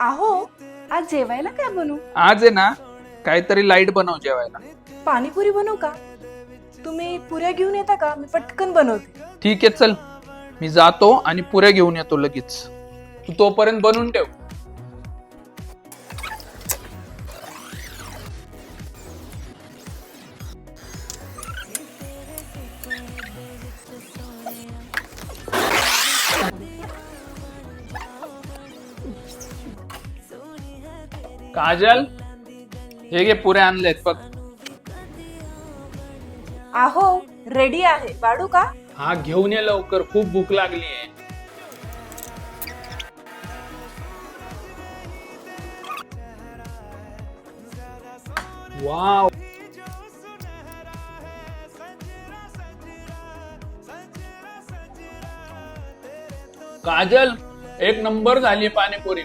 आहो आज जेवायला काय बनवू? आज आहे ना काहीतरी लाइट बनव जेवायला. पाणीपुरी बनवू का? तुम्ही पुऱ्या घेऊन येता का? मी पटकन बनवते. ठीक आहे चल. मी जातो आणि पुऱ्या घेऊन येतो लगेच. तू तोपर्यंत बनवून ठेव. काजल हे घे पुऱ्या आणलेत बघ. आहो रेडी आहे. वाढू का? हा घेऊन ये लवकर. खूप भूक लागली आहे. वाव. काजल एक नंबर झाली पाणीपुरी.